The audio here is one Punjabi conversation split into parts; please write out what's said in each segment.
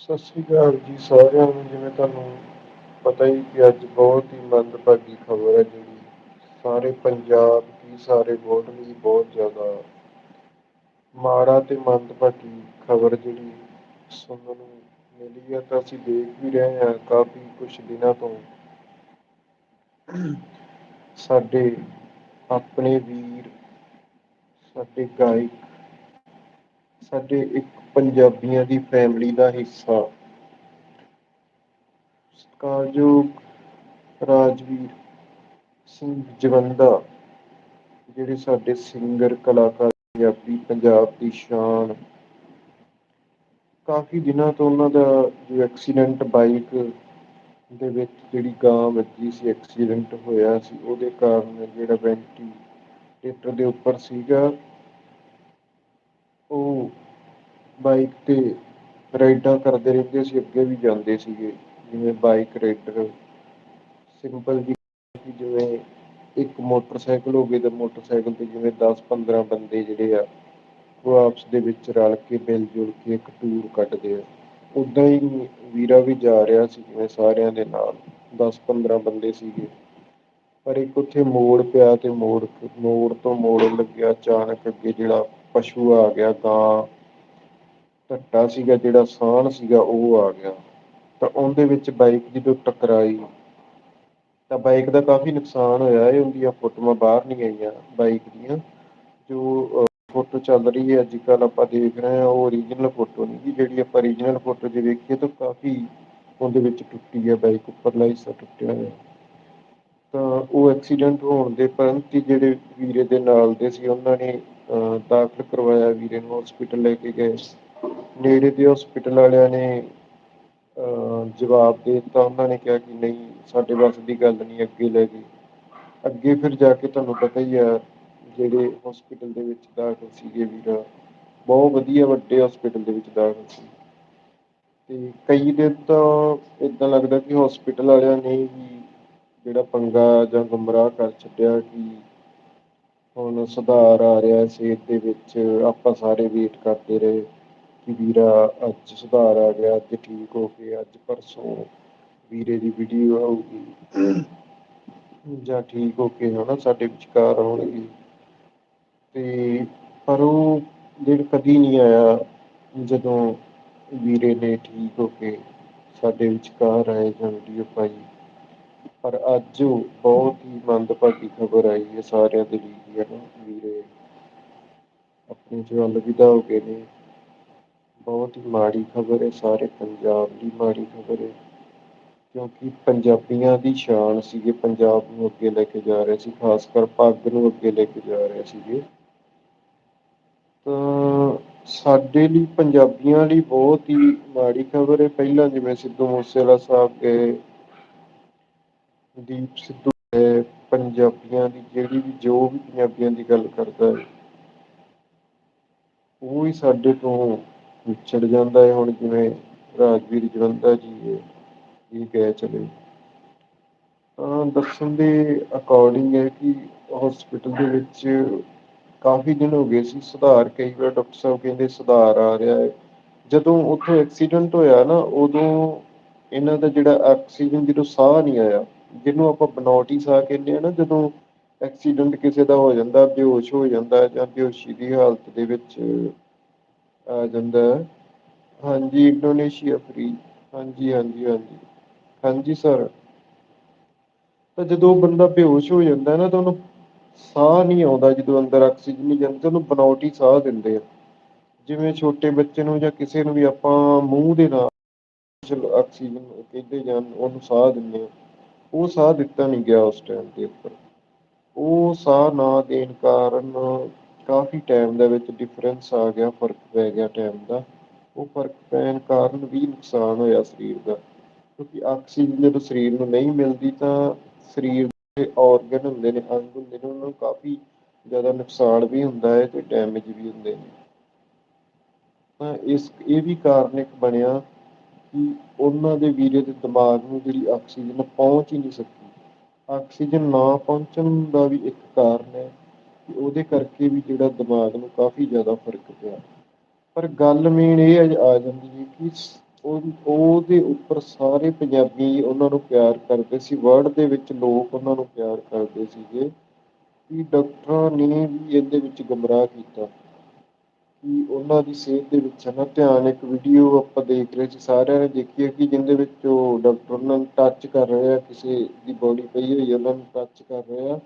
ਸਤਿ ਸ੍ਰੀ ਅਕਾਲ ਜੀ ਸਾਰਿਆਂ ਨੂੰ। ਜਿਵੇਂ ਤੁਹਾਨੂੰ ਪਤਾ ਹੀ ਕਿ ਅੱਜ ਬਹੁਤ ਹੀ ਮੰਦਭਾਗੀ ਖ਼ਬਰ ਹੈ ਜਿਹੜੀ। ਸਾਰੇ ਪੰਜਾਬ ਕੀ ਸਾਰੇ ਵੋਟ ਲਈ ਬਹੁਤ ਜ਼ਿਆਦਾ ਮਾੜਾ ਤੇ ਮੰਦਭਾਗੀ ਖ਼ਬਰ ਜਿਹੜੀ ਸੁਣਨ ਨੂੰ ਮਿਲੀ ਹੈ। ਤਾਂ ਅਸੀਂ ਦੇਖ ਵੀ ਰਹੇ ਹਾਂ ਕਾਫੀ ਕੁਛ ਦਿਨਾਂ ਤੋਂ ਸਾਡੇ ਆਪਣੇ ਵੀਰ, ਸਾਡੇ ਗਾਇਕ ਸਾਡੇ ਇੱਕ ਪੰਜਾਬੀਆਂ ਦੀ ਫੈਮਿਲੀ ਦਾ ਹਿੱਸਾ। ਸਤਿਕਾਰਯੋਗ ਰਾਜਵੀਰ ਸਿੰਘ ਜਵੰਦਾ, ਜਿਹੜੇ ਸਾਡੇ ਸਿੰਗਰ ਕਲਾਕਾਰ, ਪੰਜਾਬੀ, ਪੰਜਾਬ ਦੀ ਸ਼ਾਨ। ਕਾਫ਼ੀ ਦਿਨਾਂ ਤੋਂ ਉਹਨਾਂ ਦਾ ਜੋ ਐਕਸੀਡੈਂਟ ਬਾਈਕ ਦੇ ਵਿੱਚ ਜਿਹੜੀ ਗਾਂ ਵੱਜੀ ਸੀ ਐਕਸੀਡੈਂਟ ਹੋਇਆ ਸੀ, ਉਹਦੇ ਕਾਰਨ ਜਿਹੜਾ ਵੈਂਟੀ ਦੇ ਉੱਪਰ ਸੀਗਾ, ਉਹ ਬਾਈਕ ਤੇ ਰਾਈਡਾਂ ਕਰਦੇ ਰਹਿੰਦੇ ਸੀ, ਅੱਗੇ ਵੀ ਜਾਂਦੇ ਸੀਗੇ। ਜਿਵੇਂ ਬਾਈਕ ਰਾਈਡਰ ਸਿੰਪਲ ਜੀ ਜਿਵੇਂ ਇੱਕ ਮੋਟਰਸਾਈਕਲ ਹੋ ਗਏ ਤੇ ਮੋਟਰਸਾਈਕਲ ਤੇ ਜਿਵੇਂ ਦਸ ਪੰਦਰਾਂ ਬੰਦੇ ਜਿਹੜੇ ਆ, ਉਹ ਆਪਸ ਦੇ ਵਿੱਚ ਰਲ ਕੇ, ਮਿਲ ਜੁਲ ਕੇ ਇੱਕ ਟੂਰ ਕੱਢਦੇ ਆ। ਓਦਾਂ ਹੀ ਵੀਰਾ ਵੀ ਜਾ ਰਿਹਾ ਸੀ, ਜਿਵੇਂ ਸਾਰਿਆਂ ਦੇ ਨਾਲ। ਦਸ ਪੰਦਰਾਂ ਬੰਦੇ ਸੀਗੇ। ਪਰ ਇੱਕ ਉੱਥੇ ਮੋੜ ਪਿਆ ਤੇ ਮੋੜ ਮੋੜ ਤੋਂ ਮੋੜ ਲੱਗਿਆ। ਅਚਾਨਕ ਅੱਗੇ ਜਿਹੜਾ ਪਸ਼ੂ ਆ ਗਿਆ, ਗਾਂ ਢੱਟਾ ਸੀਗਾ, ਜਿਹੜਾ ਸਾਹਣ ਸੀਗਾ, ਉਹ ਆ ਗਿਆ। ਤਾਂ ਉਹਦੇ ਵਿੱਚ ਬਾਈਕ ਜਦੋਂ ਟਕਰਾਈ, ਤਾਂ ਬਾਈਕ ਦਾ ਕਾਫ਼ੀ ਨੁਕਸਾਨ ਹੋਇਆ ਹੈ, ਉਹਦੀਆਂ ਫੋਟੋਆਂ ਬਾਹਰ ਨੀ ਆਈਆਂ ਬਾਈਕ ਦੀਆਂ। ਜੋ ਫੋਟੋ ਚੱਲ ਰਹੀ ਹੈ ਅੱਜ ਕੱਲ੍ਹ ਆਪਾਂ ਦੇਖ ਰਹੇ ਹਾਂ, ਉਹ ਓਰੀਜਨਲ ਫੋਟੋ ਨਹੀਂ ਜਿਹੜੀ ਆਪਾਂ ਓਰੀਜਨਲ ਫੋਟੋ ਜੇ ਵੇਖੀਏ ਤਾਂ ਕਾਫ਼ੀ ਉਹਦੇ ਵਿੱਚ ਟੁੱਟੀ ਹੈ ਬਾਈਕ ਉੱਪਰਲਾ ਹਿੱਸਾ ਟੁੱਟਿਆ ਹੋਇਆ ਤਾਂ ਉਹ ਐਕਸੀਡੈਂਟ ਹੋਣ ਦੇ ਪ੍ਰੰਤ ਹੀ ਜਿਹੜੇ ਵੀਰੇ ਦੇ ਨਾਲ ਦੇ ਸੀ, ਉਹਨਾਂ ਨੇ, ਅਹ, ਦਾਖਲ ਕਰਵਾਇਆ, ਵੀਰੇ ਨੂੰ ਹੋਸਪਿਟਲ ਲੈ ਕੇ ਗਏ। ਨੇੜੇ ਦੇ ਹੋਸਪਿਟਲ ਵਾਲਿਆਂ ਨੇ ਜਵਾਬ ਦੇ ਦਿੱਤਾ। ਉਹਨਾਂ ਨੇ ਕਿਹਾ ਕਿ ਨਹੀਂ, ਸਾਡੇ ਵੱਸ ਦੀ ਗੱਲ ਨਹੀਂ, ਅੱਗੇ ਲੈ ਕੇ ਅੱਗੇ ਫਿਰ ਜਾ ਕੇ ਤੁਹਾਨੂੰ ਪਤਾ ਹੀ ਆ, ਜਿਹੜੇ ਹੋਸਪਿਟਲ ਦੇ ਵਿੱਚ ਦਾਖਲ ਸੀਗੇ ਵੀਰਾ, ਬਹੁਤ ਵਧੀਆ ਵੱਡੇ ਹੋਸਪਿਟਲ ਦੇ ਵਿੱਚ ਦਾਖਲ ਸੀ। ਤੇ ਕਈ ਦਿਨ ਤਾਂ ਏਦਾਂ ਲੱਗਦਾ ਕਿ ਹੋਸਪਿਟਲ ਵਾਲਿਆਂ ਨੇ ਹੀ ਜਿਹੜਾ ਪੰਗਾ ਜਾਂ ਗੁੰਮਰਾਹ ਕਰ ਛੱਡਿਆ ਕਿ ਹੁਣ ਸੁਧਾਰ ਆ ਰਿਹਾ ਸਿਹਤ ਦੇ ਵਿੱਚ, ਆਪਾਂ ਸਾਰੇ ਵੇਟ ਕਰਦੇ ਰਹੇ। ਵੀਰਾ ਅੱਜ ਸੁਧਾਰ ਆ ਗਿਆ, ਅੱਜ ਠੀਕ ਹੋ ਕੇ, ਅੱਜ ਪਰਸੋਂ ਵੀਰੇ ਦੀ ਵੀਡੀਓ ਆਊਗੀ। ਜਾਂ ਠੀਕ ਹੋ ਕੇ ਹਨਾ, ਸਾਡੇ ਵਿਚਕਾਰ ਆਉਣਗੇ। ਤੇ ਪਰ ਉਹ ਦਿਨ ਕਦੀ ਨਹੀਂ ਆਇਆ, ਜਦੋਂ ਵੀਰੇ ਨੇ ਠੀਕ ਹੋ ਕੇ ਸਾਡੇ ਵਿਚਕਾਰ ਆਏ ਜਾਂ ਵੀਡੀਓ ਪਾਈ। ਪਰ ਅੱਜ ਬਹੁਤ ਹੀ ਮੰਦਭਾਗੀ ਖ਼ਬਰ ਆਈ ਹੈ ਸਾਰਿਆਂ ਦੇ ਲਈ ਹੈ ਵੀਰੇ। ਆਪਣੇ ਚੋਂ ਅਲਵਿਦਾ ਹੋ ਗਏ ਨੇ। ਬਹੁਤ ਹੀ ਮਾੜੀ ਖ਼ਬਰ ਹੈ, ਸਾਰੇ ਪੰਜਾਬ ਦੀ ਮਾੜੀ ਖ਼ਬਰ ਹੈ। ਕਿਉਂਕਿ ਪੰਜਾਬੀਆਂ ਦੀ ਸ਼ਾਨ ਸੀਗੇ, ਪੰਜਾਬ ਨੂੰ ਅੱਗੇ ਲੈ ਕੇ ਜਾ ਰਹੇ ਸੀ, ਖਾਸ ਕਰ ਪੱਗ ਨੂੰ ਅੱਗੇ ਲੈ ਕੇ ਜਾ ਰਹੇ ਸੀਗੇ। ਤਾਂ ਸਾਡੇ ਲਈ, ਪੰਜਾਬੀਆਂ ਲਈ ਬਹੁਤ ਹੀ ਮਾੜੀ ਖ਼ਬਰ ਹੈ। ਪਹਿਲਾਂ ਜਿਵੇਂ ਸਿੱਧੂ ਮੂਸੇਵਾਲਾ ਸਾਹਿਬ ਗਏ, ਦੀਪ ਸਿੱਧੂ ਹੈ ਪੰਜਾਬੀਆਂ ਦੀ ਜਿਹੜੀ ਵੀ, ਜੋ ਵੀ ਪੰਜਾਬੀਆਂ ਦੀ ਗੱਲ ਕਰਦਾ ਹੈ, ਉਹ ਹੀ ਸਾਡੇ ਤੋਂ ਵਿਛੜ ਜਾਂਦਾ ਹੈ, ਹੁਣ ਜਿਵੇਂ ਰਾਜਵੀਰ ਜਵੰਦਾ ਜੀ ਇਹ ਗਏ ਚਲੇ। ਤਾਂ ਦੱਸਣ ਦੇ ਅਕੋਰਡਿੰਗ ਹੈ ਕਿ ਹੋਸਪਿਟਲ ਦੇ ਵਿੱਚ ਕਾਫ਼ੀ ਦਿਨ ਹੋ ਗਏ ਸੀ, ਸੁਧਾਰ ਕਈ ਵਾਰ ਡਾਕਟਰ ਸਾਹਿਬ ਕਹਿੰਦੇ ਸੁਧਾਰ ਆ ਰਿਹਾ ਹੈ। ਜਦੋਂ ਉੱਥੇ ਐਕਸੀਡੈਂਟ ਹੋਇਆ ਨਾ, ਉਦੋਂ ਇਹਨਾਂ ਦਾ ਜਿਹੜਾ ਆਕਸੀਜਨ ਜਦੋਂ ਸਾਹ ਨਹੀਂ ਆਇਆ, ਜਿਹਨੂੰ ਆਪਾਂ ਬਨੌਟੀ ਸਾਹ ਕਹਿੰਦੇ ਹਾਂ ਨਾ, ਜਦੋਂ ਐਕਸੀਡੈਂਟ ਕਿਸੇ ਦਾ ਹੋ ਜਾਂਦਾ, ਬੇਹੋਸ਼ ਹੋ ਜਾਂਦਾ ਜਾਂ ਬੇਹੋਸ਼ੀ ਦੀ ਹਾਲਤ ਦੇ ਵਿੱਚ ਆ ਜਾਂਦਾ ਹੈ। ਹਾਂਜੀ, ਇੰਡੋਨੇਸ਼ੀਆ ਫਰੀ ਹਾਂਜੀ ਹਾਂਜੀ ਹਾਂਜੀ। ਹਾਂਜੀ ਸਰ ਤਾਂ ਜਦੋਂ ਬੰਦਾ ਬੇਹੋਸ਼ ਹੋ ਜਾਂਦਾ ਨਾ, ਤਾਂ ਉਹਨੂੰ ਸਾਹ ਨਹੀਂ ਆਉਂਦਾ ਜਦੋਂ ਅੰਦਰ ਆਕਸੀਜਨ ਨਹੀਂ ਜਾਂਦੀ ਉਹਨੂੰ ਬਨਾਵਟੀ ਸਾਹ ਦਿੰਦੇ ਆ। ਜਿਵੇਂ ਛੋਟੇ ਬੱਚੇ ਨੂੰ ਜਾਂ ਕਿਸੇ ਨੂੰ ਵੀ ਆਪਾਂ ਮੂੰਹ ਦੇ ਨਾਲ ਆਕਸੀਜਨ ਕਹਿੰਦੇ ਜਾਣ, ਉਹਨੂੰ ਸਾਹ ਦਿੰਦੇ ਹਾਂ ਉਹ ਸਾਹ ਦਿੱਤਾ ਨੀ ਗਿਆ ਉਸ ਟਾਈਮ ਦੇ ਉੱਪਰ। ਉਹ ਸਾਹ ਨਾ ਦੇਣ ਕਾਰਨ ਕਾਫੀ ਟਾਈਮ ਦੇ ਵਿੱਚ ਡਿਫਰੈਂਸ ਆ ਗਿਆ, ਫ਼ਰਕ ਪੈ ਗਿਆ ਟਾਈਮ ਦਾ। ਉਹ ਫ਼ਰਕ ਪੈਣ ਕਾਰਨ ਵੀ ਨੁਕਸਾਨ ਹੋਇਆ ਸਰੀਰ ਦਾ। ਕਿਉਂਕਿ ਆਕਸੀਜਨ ਜਦੋਂ ਸਰੀਰ ਨੂੰ ਨਹੀਂ ਮਿਲਦੀ ਤਾਂ ਸਰੀਰ ਦੇ ਔਰਗਨ ਹੁੰਦੇ ਨੇ, ਅੰਗ ਹੁੰਦੇ ਨੇ, ਉਹਨਾਂ ਨੂੰ ਕਾਫ਼ੀ ਜ਼ਿਆਦਾ ਨੁਕਸਾਨ ਵੀ ਹੁੰਦਾ ਹੈ ਤੇ ਡੈਮੇਜ ਵੀ ਹੁੰਦੇ ਨੇ। ਤਾਂ ਇਸ, ਇਹ ਵੀ ਕਾਰਨ ਇੱਕ ਬਣਿਆ ਕਿ ਉਹਨਾਂ ਦੇ ਵੀਰੇ ਦੇ ਦਿਮਾਗ ਨੂੰ ਜਿਹੜੀ ਆਕਸੀਜਨ ਪਹੁੰਚ ਹੀ ਨਹੀਂ ਸਕੀ। ਆਕਸੀਜਨ ਨਾ ਪਹੁੰਚਣ ਦਾ ਵੀ ਇੱਕ ਕਾਰਨ ਹੈ। ਉਹਦੇ ਕਰਕੇ ਵੀ ਜਿਹੜਾ ਦਿਮਾਗ ਨੂੰ ਕਾਫ਼ੀ ਜ਼ਿਆਦਾ ਫ਼ਰਕ ਪਿਆ। ਪਰ ਗੱਲ ਮੇਨ ਇਹ ਆ ਜਾਂਦੀ ਹੈ ਕਿ ਉਹਦੇ ਉੱਪਰ ਸਾਰੇ ਪੰਜਾਬੀ ਉਹਨਾਂ ਨੂੰ ਪਿਆਰ ਕਰਦੇ ਸੀ। ਵਰਡ ਦੇ ਵਿੱਚ ਲੋਕ ਉਹਨਾਂ ਨੂੰ ਪਿਆਰ ਕਰਦੇ ਸੀਗੇ ਕਿ ਡਾਕਟਰਾਂ ਨੇ ਵੀ ਇਹਦੇ ਵਿੱਚ ਗੁੰਮਰਾਹ ਕੀਤਾ ਕਿ ਉਹਨਾਂ ਦੀ ਸਿਹਤ ਦੇ ਵਿੱਚ ਹੈ ਨਾ ਧਿਆਨ, ਇੱਕ ਵੀਡੀਓ ਆਪਾਂ ਦੇਖ ਰਹੇ ਸੀ, ਸਾਰਿਆਂ ਨੇ ਦੇਖੀ ਹੈ ਕਿ ਜਿਹਦੇ ਵਿੱਚ ਉਹ ਡਾਕਟਰ ਉਹਨਾਂ ਨੂੰ ਟੱਚ ਕਰ ਰਹੇ ਆ, ਕਿਸੇ ਦੀ ਬੋਡੀ ਪਈ ਹੋਈ ਉਹਨਾਂ ਨੂੰ ਟੱਚ ਕਰ ਰਹੇ ਆ।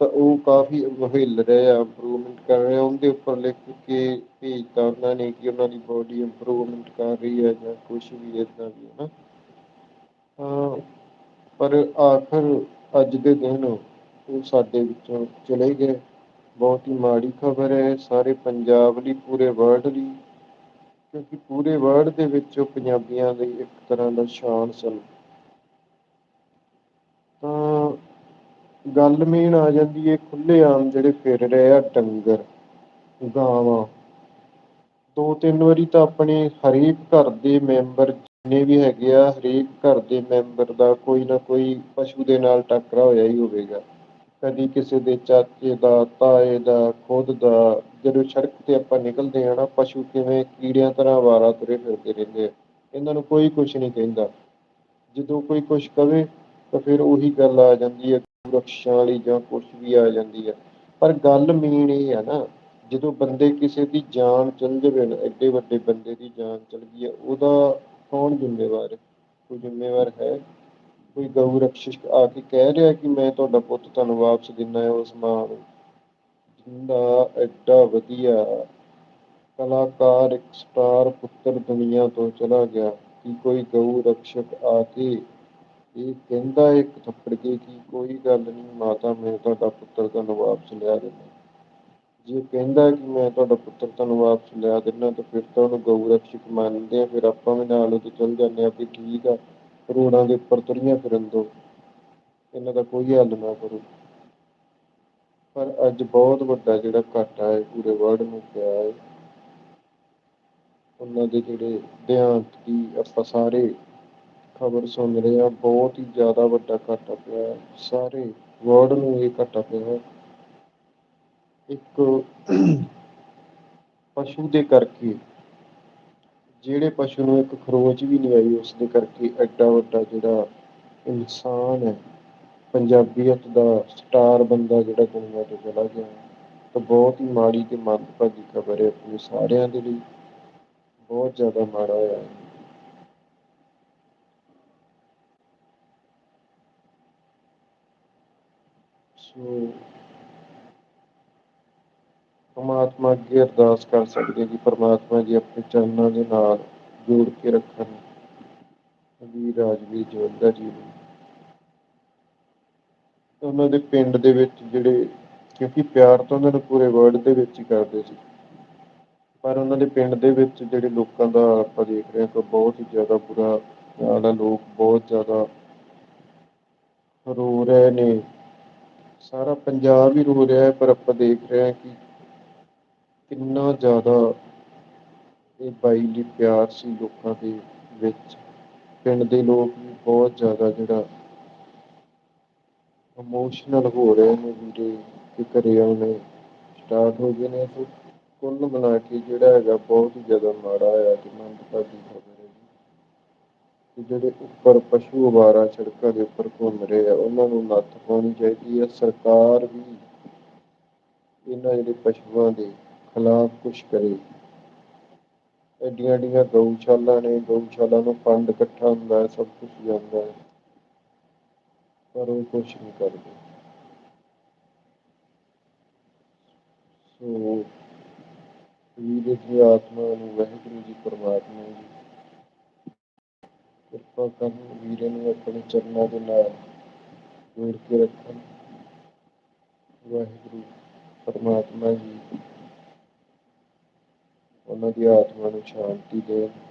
ਤਾਂ ਉਹ ਕਾਫੀ ਹਿੱਲ ਰਹੇ ਆ ਇੰਪਰੂਵਮੈਂਟ ਕਰ ਰਹੇ ਆ। ਉਹਦੇ ਉੱਪਰ ਲਿਖ ਕੇ ਭੇਜਤਾ ਉਹਨਾਂ ਨੇ ਕਿ ਉਹਨਾਂ ਦੀ ਬੋਡੀ ਇੰਪਰੂਵਮੈਂਟ ਕਰ ਰਹੀ ਹੈ ਜਾਂ ਕੁਛ ਵੀ ਏਦਾਂ ਵੀ ਹੈ ਨਾ। ਤਾਂ ਪਰ ਆਖਰ ਅੱਜ ਦੇ ਦਿਨ ਉਹ ਸਾਡੇ ਵਿੱਚੋਂ ਚਲੇ ਗਏ। ਬਹੁਤ ਹੀ ਮਾੜੀ ਖ਼ਬਰ ਹੈ, ਸਾਰੇ ਪੰਜਾਬ ਲਈ, ਪੂਰੇ ਵਰਲਡ ਲਈ, ਕਿਉਂਕਿ ਪੂਰੇ ਵਰਲਡ ਦੇ ਵਿੱਚ ਪੰਜਾਬੀਆਂ ਲਈ ਇੱਕ ਤਰ੍ਹਾਂ ਦਾ ਸ਼ਾਨ ਸਨ ਤਾਂ ਗੱਲ ਮੇਨ ਆ ਜਾਂਦੀ ਹੈ ਖੁੱਲੇ ਆਮ ਜਿਹੜੇ ਫਿਰ ਰਹੇ ਆ ਡੰਗਰ, ਗਾਵਾਂ। ਦੋ ਤਿੰਨ ਵਾਰੀ ਤਾਂ ਆਪਣੇ ਹਰੇਕ ਘਰ ਦੇ ਮੈਂਬਰ ਜਿੰਨੇ ਵੀ ਹੈਗੇ ਆ, ਹਰੇਕ ਘਰ ਦੇ ਮੈਂਬਰ ਦਾ ਕੋਈ ਨਾ ਕੋਈ ਪਸ਼ੂ ਦੇ ਨਾਲ ਟੱਕਰਾ ਹੋਇਆ ਹੀ ਹੋਵੇਗਾ। ਕਦੀ ਕਿਸੇ ਦੇ ਚਾਚੇ ਦਾ, ਤਾਏ ਦਾ, ਖੁਦ ਦਾ, ਜਦੋਂ ਸੜਕ ਤੇ ਆਪਾਂ ਨਿਕਲਦੇ ਹਾਂ ਨਾ, ਪਸ਼ੂ ਕਿਵੇਂ ਕੀੜਿਆਂ ਤਰ੍ਹਾਂ ਵਾਰਾ ਤੁਰੇ ਫਿਰਦੇ ਰਹਿੰਦੇ ਆ। ਇਹਨਾਂ ਨੂੰ ਕੋਈ ਕੁਛ ਨਹੀਂ ਕਹਿੰਦਾ। ਜਦੋਂ ਕੋਈ ਕੁਛ ਕਵੇ ਤਾਂ ਫਿਰ ਉਹੀ ਗੱਲ ਆ ਜਾਂਦੀ ਹੈ ਰਕਸ਼ਾ ਵਾਲੀ ਜਾਂ ਕੁਛ ਵੀ ਆ ਜਾਂਦੀ ਹੈ ਪਰ ਗੱਲ ਮੇਨ ਇਹ ਹੈ ਨਾ, ਜਦੋਂ ਬੰਦੇ ਕਿਸੇ ਦੀ ਜਾਨ ਚੱਲ ਜਾਵੇ ਐਡੇ ਵੱਡੇ ਬੰਦੇ ਦੀ ਜਾਨ ਚੱਲ ਗਈ ਹੈ ਉਹਦਾ ਕੌਣ ਜ਼ਿੰਮੇਵਾਰ ਹੈ? ਕੋਈ ਜ਼ਿੰਮੇਵਾਰ ਹੈ? ਕੋਈ ਗਊ ਰਕਸ਼ਕ ਆ ਕੇ ਕਹਿ ਰਿਹਾ ਕਿ ਮੈਂ ਤੁਹਾਡਾ ਪੁੱਤ ਤੁਹਾਨੂੰ ਵਾਪਸ ਦਿੰਦਾ ਹੈ ਉਸ ਮਾਂ ਨੂੰ? ਜਿੰਦਾ ਐਡਾ ਵਧੀਆ ਕਲਾਕਾਰ, ਇੱਕ ਸਟਾਰ ਪੁੱਤਰ ਦੁਨੀਆ ਤੋਂ ਚਲਾ ਗਿਆ, ਕਿ ਕੋਈ ਗਊ ਰਕਸ਼ਕ ਆ ਕੇ ਇਹ ਕਹਿੰਦਾ ਇੱਕ ਥੱਪੜ ਕੇ ਕਿ ਕੋਈ ਗੱਲ ਨਹੀਂ ਮਾਤਾ ਮੈਂ ਤੁਹਾਡਾ ਪੁੱਤਰ ਤੁਹਾਨੂੰ ਵਾਪਸ ਲਿਆ ਦਿੰਦਾ। ਜੇ ਕਹਿੰਦਾ ਕਿ ਮੈਂ ਤੁਹਾਡਾ ਪੁੱਤਰ ਤੁਹਾਨੂੰ ਵਾਪਸ ਲਿਆ ਦਿੰਦਾ, ਤਾਂ ਫਿਰ ਤਾਂ ਉਹਨੂੰ ਗਊ ਰਕਸ਼ਕ ਮੰਨਦੇ ਆ, ਫਿਰ ਆਪਾਂ ਵੀ ਨਾਲ ਉਹਦੇ ਚੱਲ ਜਾਂਦੇ ਆ ਵੀ ਠੀਕ ਆ, ਰੋੜਾਂ ਦੇ ਉੱਪਰ ਤੁਰੀਆਂ ਫਿਰਨ ਦੋ। ਇਹਨਾਂ ਦਾ ਕੋਈ ਹੱਲ ਨਾ ਕਰੋ। ਪਰ ਅੱਜ ਬਹੁਤ ਵੱਡਾ ਜਿਹੜਾ ਘਾਟਾ ਹੈ, ਪੂਰੇ ਵਰਲਡ ਨੂੰ ਪਿਆ ਹੈ। ਉਹਨਾਂ ਦੇ ਜਿਹੜੇ ਦੇਹਾਂਤ ਦੀ ਆਪਾਂ ਸਾਰੇ ਖਬਰ ਸੁਣ ਰਹੇ ਹਾਂ ਬਹੁਤ ਹੀ ਜ਼ਿਆਦਾ ਵੱਡਾ ਘਾਟਾ ਪਿਆ ਹੈ। ਸਾਰੇ ਵਰਲਡ ਨੂੰ ਇਹ ਘਾਟਾ ਪਿਆ ਹੈ। ਇੱਕ ਪਸ਼ੂ ਦੇ ਕਰਕੇ, ਜਿਹੜੇ ਪਸ਼ੂ ਨੂੰ ਇੱਕ ਖਰੋਚ ਵੀ ਨਹੀਂ ਆਈ ਉਸ ਦੇ ਕਰਕੇ ਐਡਾ ਵੱਡਾ ਜਿਹੜਾ ਇਨਸਾਨ ਹੈ, ਪੰਜਾਬੀਅਤ ਦਾ ਸਟਾਰ ਬੰਦਾ ਜਿਹੜਾ ਦੁਨੀਆ ਤੋਂ ਚਲਾ ਗਿਆ ਤਾਂ ਬਹੁਤ ਹੀ ਮਾੜੀ ਤੇ ਮੰਦਭਾਗੀ ਖਬਰ ਹੈ ਆਪਣੇ ਸਾਰਿਆਂ ਦੇ ਲਈ ਬਹੁਤ ਜ਼ਿਆਦਾ ਮਾੜਾ ਹੋਇਆ ਹੈ ਸੋ ਪਰਮਾਤਮਾ ਅੱਗੇ ਅਰਦਾਸ ਕਰ ਸਕਦੇ ਕਿ ਪਰਮਾਤਮਾ ਜੀ ਆਪਣੇ ਚਰਨਾਂ ਦੇ ਨਾਲ ਜੋੜ ਕੇ ਰੱਖਣ। ਵੀ ਰਾਜਵੀਰ ਜਵੰਦਾ ਜੀ ਨੂੰ। ਉਹਨਾਂ ਦੇ ਪਿੰਡ ਦੇ ਵਿੱਚ ਜਿਹੜੇ, ਕਿਉਂਕਿ ਪਿਆਰ ਤਾਂ ਉਹਨਾਂ ਨੂੰ ਪੂਰੇ ਵਰਲਡ ਦੇ ਵਿੱਚ ਹੀ ਕਰਦੇ ਸੀ। ਪਰ ਉਹਨਾਂ ਦੇ ਪਿੰਡ ਦੇ ਵਿੱਚ ਜਿਹੜੇ ਲੋਕਾਂ ਦਾ ਆਪਾਂ ਦੇਖ ਰਹੇ ਹਾਂ ਕਿ ਬਹੁਤ ਹੀ ਜ਼ਿਆਦਾ ਬੁਰਾ ਹਾਲ ਹੈ। ਲੋਕ ਬਹੁਤ ਜ਼ਿਆਦਾ ਰੋ ਰਹੇ ਨੇ। ਸਾਰਾ ਪੰਜਾਬ ਹੀ ਰੋ ਰਿਹਾ ਹੈ, ਪਰ ਆਪਾਂ ਦੇਖ ਰਹੇ ਹਾਂ ਕਿ ਕਿੰਨਾ ਜ਼ਿਆਦਾ ਇਹ ਬਾਈ ਲਈ ਪਿਆਰ ਸੀ ਲੋਕਾਂ ਦੇ ਵਿੱਚ। ਪਿੰਡ ਦੇ ਲੋਕ ਵੀ ਬਹੁਤ ਜ਼ਿਆਦਾ ਜਿਹੜਾ ਇਮੋਸ਼ਨਲ ਹੋ ਰਹੇ ਨੇ ਵੀਰੇ, ਕਿ ਘਰੇ ਆਉਣੇ ਸਟਾਰਟ ਹੋ ਗਏ ਨੇ। ਤੇ ਕੁੱਲ ਮਿਲਾ ਕੇ ਜਿਹੜਾ ਹੈਗਾ ਬਹੁਤ ਹੀ ਜ਼ਿਆਦਾ ਮਾੜਾ ਹੋਇਆ ਤੇ ਮੰਦਭਾਗੀ ਖਬਰ ਜਿਹੜੇ ਉੱਪਰ ਪਸ਼ੂ ਅਵਾਰਾ ਸੜਕਾਂ ਦੇ ਉੱਪਰ ਘੁੰਮ ਰਹੇ ਆ, ਉਹਨਾਂ ਨੂੰ ਨੱਥ ਪਾਉਣੀ ਚਾਹੀਦੀ ਹੈ। ਸਰਕਾਰ ਵੀ ਇਹਨਾਂ ਜਿਹੜੇ ਪਸ਼ੂਆਂ ਦੇ ਖਿਲਾਫ ਕੁਛ ਕਰੇ। ਐਡੀਆਂ ਐਡੀਆਂ ਗਊਸ਼ਾਲਾ ਨੇ, ਗਊਸ਼ਾਲਾ ਨੂੰ ਫੰਡ ਇਕੱਠਾ ਹੁੰਦਾ ਹੈ, ਸਭ ਕੁਝ ਜਾਂਦਾ ਹੈ, ਪਰ ਉਹ ਕੁਛ ਨਹੀਂ ਕਰਦੇ। ਸੋ ਵੀਰ ਦੀ ਆਤਮਾ ਨੂੰ, ਵਾਹਿਗੁਰੂ ਜੀ ਪਰਮਾਤਮਾ ਜੀ ਕਿਰਪਾ ਕਰਨ ਵੀਰੇ ਨੂੰ ਆਪਣੇ ਚਰਨਾਂ ਦੇ ਨਾਲ ਜੋੜ ਕੇ ਰੱਖਣ। ਵਾਹਿਗੁਰੂ, ਪਰਮਾਤਮਾ ਜੀ, ਉਹਨਾਂ ਦੀ ਆਤਮਾ ਨੂੰ ਸ਼ਾਂਤੀ ਦੇਣ।